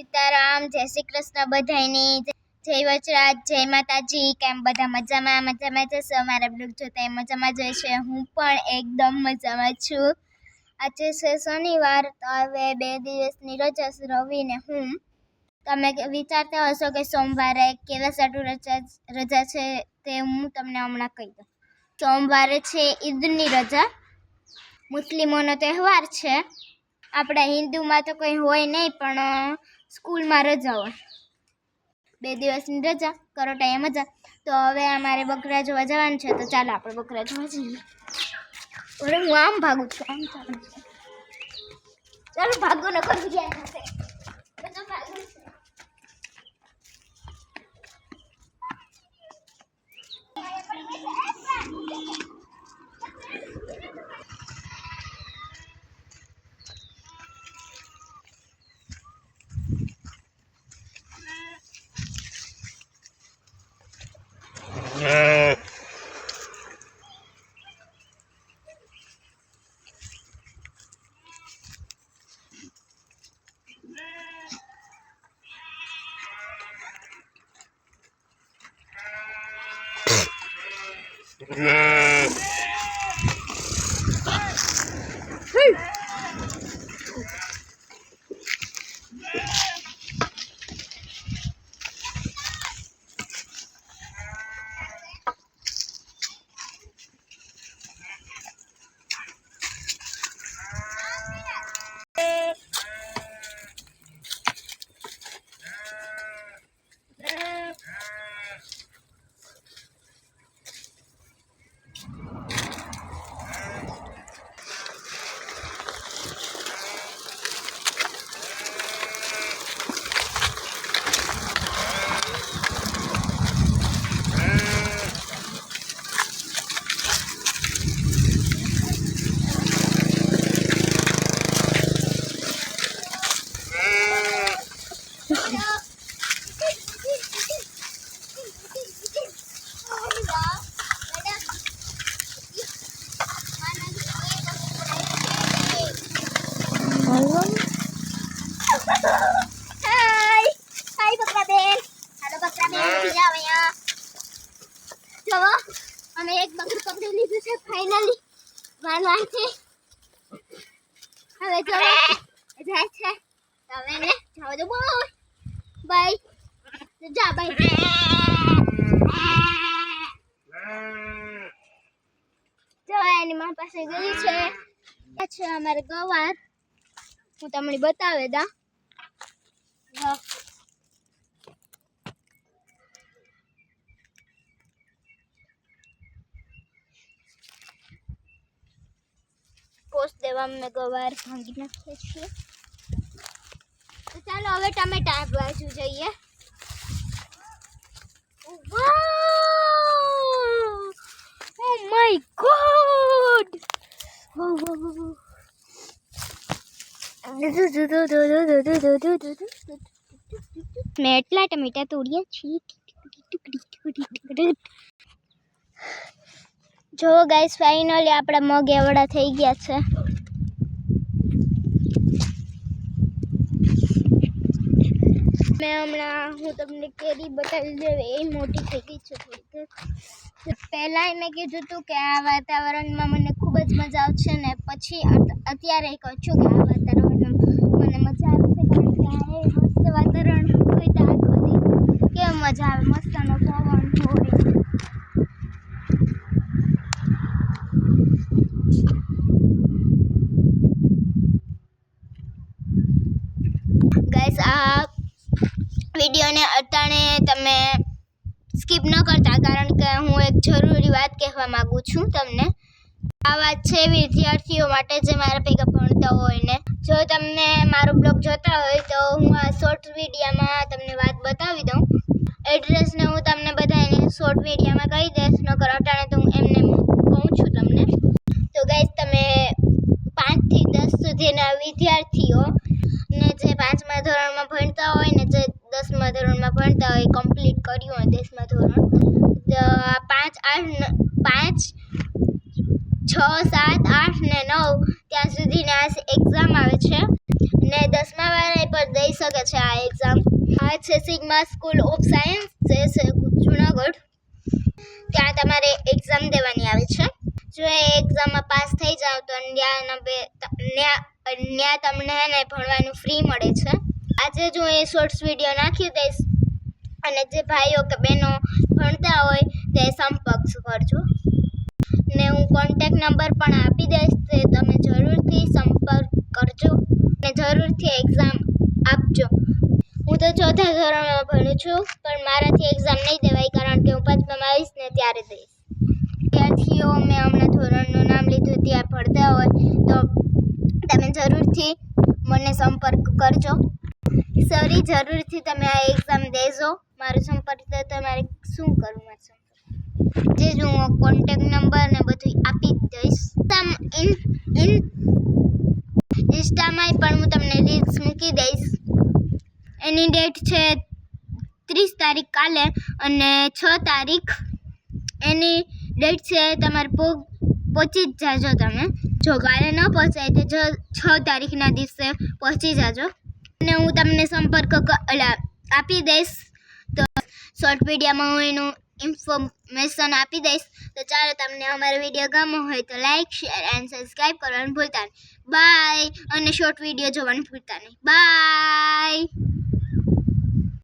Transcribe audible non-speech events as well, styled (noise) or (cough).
સીતારામ, જય શ્રી કૃષ્ણ બધાયની, જય વચરાજ, જય માતાજી, કેમ બધા મજામાં? મજામાં જશો અમારા બ્લોગ જોતા? એ મજામાં જશે હું પણ એકદમ મજામાં છું. આજે છે શનિવાર, તો હવે બે દિવસની રજા રવિને હું. તમે વિચારતા હશો કે સોમવારે કેવા સાટું રજા રજા છે તે હું તમને હમણાં કહી દઉં. સોમવારે છે ઈદની રજા. મુસ્લિમોનો તહેવાર છે. આપણા હિન્દુમાં તો કંઈ હોય નહીં, પણ સ્કૂલમાં રજા હોય. બે દિવસની રજા, કરો ટાઈમ મજા તો હવે અમારે બકરા જોવા જવાનું છે, તો ચાલો આપણે બકરા જોવા જઈએ. અરે હું આમ ભાગું છું, આમ ચાલુ ચાલો ભાગો ન કરી ગયા Yeah. (laughs) મારવા છે હવે એ જાય છે તમે હવે એને જાઓ દો બોય. જા, બાય. જો, એની મારી પાસે ગઈ છે. છે અમારે ગવાર. હું તમને બતાવે દા. જો. પોસ્ટ દેવા મેં ગવાર ભાંગી નાખીએ છીએ. તો ચાલો હવે ટમેટા આ બાજુ જઈએ ઓ માય ગોડ મેં એટલા ટમેટા તોડ્યા છીએ જો ગાઈસ ફાઇનલી આપણા મગ એવડા થઈ ગયા છે. મેં હમણાં હું તમને કેરી બતાવી દઉં, એ મોટી થઈ ગઈ છે પહેલાં મેં કીધું હતું કે આ વાતાવરણમાં મને ખૂબ જ મજા આવશે ને પછી અત્યારે કહું છું કે આ વાતાવરણમાં મને મજા આવે છે કારણ કે આ મસ્ત વાતાવરણ હોય તો આખો દી મજા આવે? મસ્તનો પવન હોય ગાઈસ આ વિડીયોને અટાણે તમે સ્કીપ ન કરતા, કારણ કે હું એક જરૂરી વાત કહેવા માંગુ છું તમને. આ વાત છે વિદ્યાર્થીઓ માટે જે મારા ભેગા ભણતા હોય ને. જો તમને મારો બ્લોગ જોતા હોય તો હું આ શોર્ટ વિડીયામાં તમને વાત બતાવી દઉં. એડ્રેસને હું તમને બધાને શોર્ટ વિડીયામાં કહી દઈશ, નકર અટાણે તો હું એમને કહું છું તમને. તો ગાઈસ તમે પાંચથી દસ સુધીના વિદ્યાર્થીઓ ને જે પાંચમા ધોરણમાં ભણતા હોય ને દસમા ધોરણમાં ભણતા હોય કમ્પ્લીટ કર્યું હોય દસમા ધોરણ પાંચ, આઠ પાંચ, છ, સાત, આઠ ને નવ ત્યાં સુધીની આ એક્ઝામ આવે છે. ને દસમા વાળા પણ દઈ શકે છે આ એક્ઝામ આ છે સિગ્મા સ્કૂલ ઓફ સાયન્સ, જે છે જુનાગઢ. ત્યાં તમારે એક્ઝામ દેવાની આવે છે. જો એ એક્ઝામમાં પાસ થઈ જાવ તો ન્યા તમને હે ને ભણવાનું ફ્રી મળે છે. આજે જ હું એ શોર્ટ્સ વીડિયો નાખી દઈશ. અને જે ભાઈઓ કે બહેનો ભણતા હોય તે સંપર્ક કરજો. ને હું કોન્ટેક નંબર પણ આપી દઈશ, તે તમે જરૂરથી સંપર્ક કરજો ને જરૂરથી એક્ઝામ આપજો. હું તો ચોથા ધોરણમાં ભણું છું, પણ મારાથી એક્ઝામ નહીં દેવાય કારણ કે હું પાંચમાં આવીશ ને ત્યારે દઈશ. વિદ્યાર્થીઓ મેં હમણાં ધોરણનું નામ લીધું, ત્યાં ભણતા હોય, તો તમે જરૂરથી મને સંપર્ક કરજો. સોરી જરૂરથી તમે આ એક્ઝામ દેજો. મારો સંપર્ક તો તમારે શું કરવું મારો સંપર્ક જે જો હું કોન્ટેક્ટ નંબર ને બધું આપી દઈશ. ઇન ઇન ઇન્સ્ટામાં પણ હું તમને રીલ્સ મૂકી દઈશ. એની ડેટ છે ત્રીસ તારીખ કાલે અને છ તારીખ. એની ડેટ છે તમારે પો, પહોંચી જ જાજો તમે. જો કાલે ન પહોંચાય તો છ તારીખના દિવસે પહોંચી જાજો. અને હું તમને સંપર્ક આપી દઈશ. તો શોર્ટ વિડીયોમાં હું એનું ઇન્ફોર્મેશન આપી દઈશ. તો ચાલો તમને અમારો વીડિયો ગમો હોય તો લાઈક શેર એન્ડ સબસ્ક્રાઈબ કરવાનું ભૂલતા નહીં. બાય અને શોર્ટ વીડિયો જોવાનું ભૂલતા નહીં. બાય